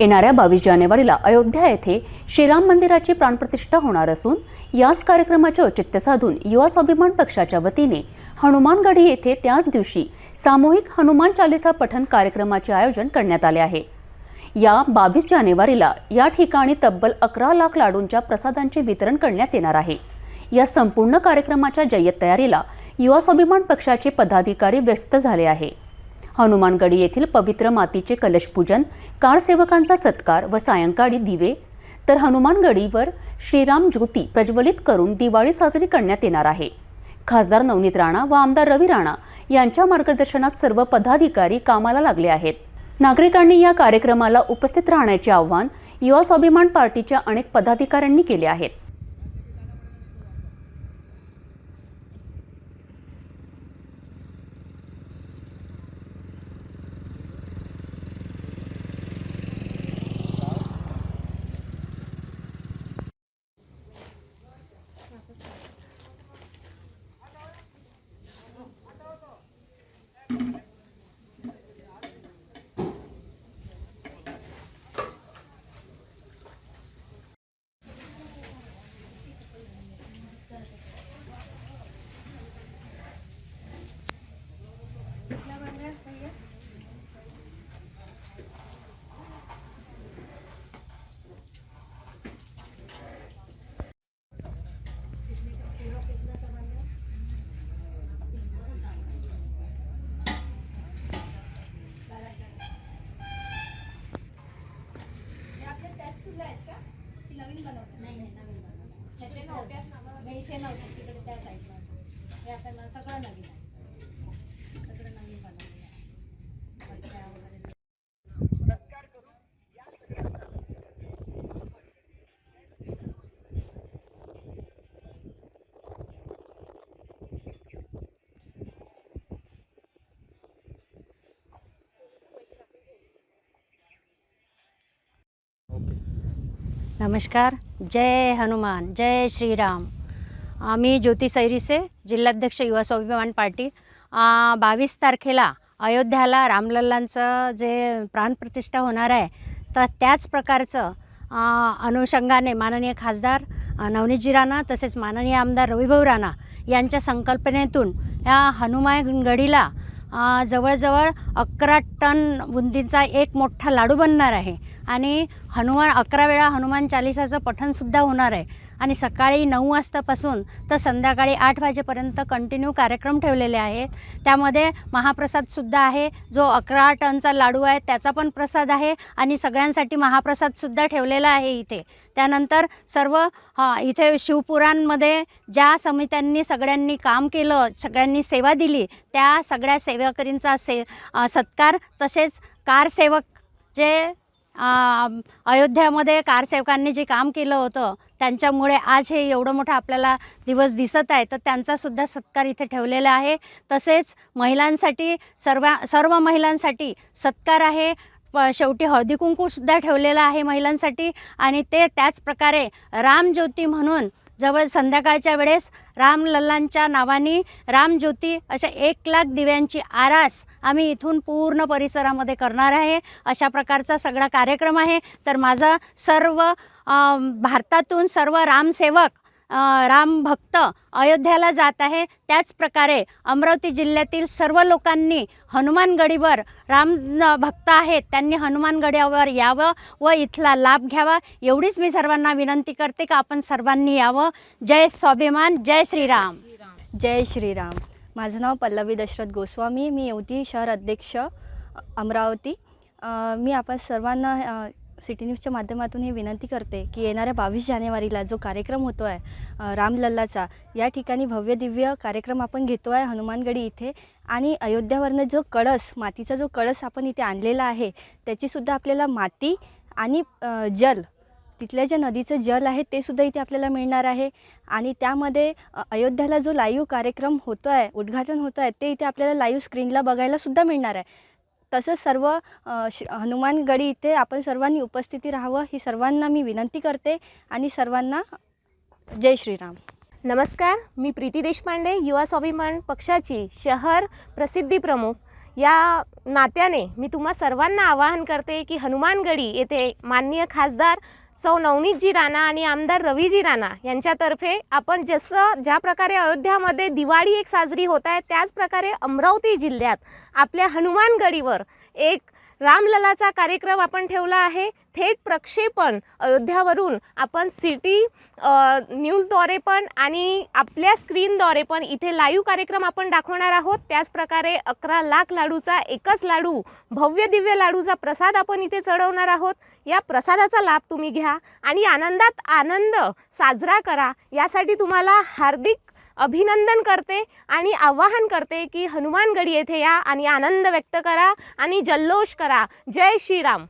येणाऱ्या बावीस जानेवारीला अयोध्या येथे श्रीराम मंदिराची प्राणप्रतिष्ठा होणार असून याच कार्यक्रमाचे औचित्य साधून युवा स्वाभिमान पक्षाच्या वतीने हनुमानगढी येथे त्याच दिवशी सामूहिक हनुमान चालिसा पठण कार्यक्रमाचे आयोजन करण्यात आले आहे. या बावीस जानेवारीला या ठिकाणी तब्बल अकरा लाख लाडूंच्या प्रसादांचे वितरण करण्यात येणार आहे. या संपूर्ण कार्यक्रमाच्या जय्यत तयारीला युवा स्वाभिमान पक्षाचे पदाधिकारी व्यस्त झाले आहे. हनुमानगडी येथील पवित्र मातीचे कलशपूजन कारसेवकांचा सत्कार व सायंकाळी दिवे तर हनुमानगडीवर श्रीराम ज्योती प्रज्वलित करून दिवाळी साजरी करण्यात येणार आहे. खासदार नवनीत राणा व आमदार रवी राणा यांच्या मार्गदर्शनात सर्व पदाधिकारी कामाला लागले आहेत. नागरिकांनी या कार्यक्रमाला उपस्थित राहण्याचे आव्हान युवा स्वाभिमान पार्टीच्या अनेक पदाधिकाऱ्यांनी केले आहेत. नाही इथे नव्हतं. तिकडे त्या साईडला हे सगळं नवीन आहे सगळं नवीन बनवलेलं आहे पत्र्या वगैरे सगळं. नमस्कार जय हनुमान जय श्रीराम. आम्ही ज्योती सैरिसे जिल्हाध्यक्ष युवा स्वाभिमान पार्टी. बावीस तारखेला अयोध्याला रामलल्लांचं जे प्राणप्रतिष्ठा होणार आहे तर त्याच प्रकारचं अनुषंगाने माननीय खासदार नवनीतजी राणा तसेच माननीय आमदार रविभाऊ राणा यांच्या संकल्पनेतून या हनुमानगडीला जवळजवळ अकरा टन बुंदीचा एक मोठा लाडू बनणार आहे. आणि हनुमान अकरा वेळा हनुमान चालिसाचं पठणसुद्धा होणार आहे. आणि सकाळी नऊ वाजतापासून तर संध्याकाळी आठ वाजेपर्यंत कंटिन्यू कार्यक्रम ठेवलेले आहेत. त्यामध्ये महाप्रसादसुद्धा आहे. जो अकरा टनचा लाडू आहे त्याचा पण प्रसाद आहे आणि सगळ्यांसाठी महाप्रसादसुद्धा ठेवलेला आहे इथे. त्यानंतर सर्व इथे शिवपुराणमध्ये ज्या समित्यांनी सगळ्यांनी काम केलं सगळ्यांनी सेवा दिली त्या सगळ्या सेवकरींचा से सत्कार तसेच कारसेवक जे अयोध्यामध्ये कारसेवकांनी जे काम केलं होतं त्यांच्यामुळे आज हे एवढं मोठं आपल्याला दिवस दिसत आहे. तर त्यांचासुद्धा सत्कार इथे ठेवलेला आहे. तसेच महिलांसाठी सर्व सर्व महिलांसाठी सत्कार आहे. प शेवटी हळदी कुंकूसुद्धा ठेवलेलं आहे महिलांसाठी. आणि ते त्याच प्रकारे रामज्योती म्हणून जवळ संध्याकाळच्या वेळेस रामलल्लांच्या नावाने रामज्योती अशा एक लाख दिव्यांची आरास आम्ही इथून पूर्ण परिसरामध्ये करणार आहे. अशा प्रकारचा सगळा कार्यक्रम आहे. तर माझा सर्व भारतातून सर्व रामसेवक राम रामभक्त अयोध्याला जात आहे. त्याचप्रकारे अमरावती जिल्ह्यातील सर्व लोकांनी हनुमानगडीवर राम भक्त आहेत त्यांनी हनुमानगडीवर यावं व इथला लाभ घ्यावा. एवढीच मी सर्वांना विनंती करते का आपण सर्वांनी यावं. जय स्वाभिमान जय श्रीराम. जय श्रीराम. माझं नाव पल्लवी दशरथ गोस्वामी. मी युवती शहर अध्यक्ष अमरावती. मी आपण सर्वांना सिटी न्यूजच्या माध्यमातून ही विनंती करते की येणाऱ्या बावीस जानेवारीला जो कार्यक्रम होतो आहे रामलल्लाचा या ठिकाणी भव्य दिव्य कार्यक्रम आपण घेतो आहे हनुमानगडी इथे. आणि अयोध्यावरनं जो कळस मातीचा जो कळस आपण इथे आणलेला आहे त्याचीसुद्धा आपल्याला माती आणि जल तिथल्या ज्या नदीचं जल आहे ते सुद्धा इथे आपल्याला मिळणार आहे. आणि त्यामध्ये अयोध्याला जो लाईव्ह कार्यक्रम होतो आहे उद्घाटन होतं आहे ते इथे आपल्याला लाईव्ह स्क्रीनला बघायला सुद्धा मिळणार आहे. तसंच सर्व श हनुमानगडी इथे आपण सर्वांनी उपस्थिती राहावं ही सर्वांना मी विनंती करते आणि सर्वांना जय श्रीराम. नमस्कार मी प्रीती देशपांडे युवा स्वाभिमान पक्षाची शहर प्रसिद्धी प्रमुख. या नात्याने मी तुम्हा सर्वांना आवाहन करते की हनुमानगडी येथे माननीय खासदार सौ नवनीतजी राणा आणि आमदार रवीजी राणा यांच्यातर्फे आपण जसं ज्या प्रकारे अयोध्यामध्ये दिवाळी एक साजरी होत आहे त्याचप्रकारे अमरावती जिल्ह्यात आपल्या हनुमानगडीवर एक रामललाचा कार्यक्रम आपण ठेवला आहे. थेट प्रक्षेपण अयोध्यावरून आपण सिटी न्यूजद्वारे पण आणि आपल्या स्क्रीनद्वारे पण इथे लाईव्ह कार्यक्रम आपण दाखवणार आहोत. त्याचप्रकारे अकरा लाख लाडूचा एकच लाडू भव्य दिव्य लाडूचा प्रसाद आपण इथे चढवणार आहोत. या प्रसादाचा लाभ तुम्ही घ्या आणि आनंदात आनंद साजरा करा. यासाठी तुम्हाला हार्दिक अभिनंदन करते आणि आवाहन करते की हनुमानगडी येथे या आणि आनंद व्यक्त करा आणि जल्लोष करा. जय श्रीराम.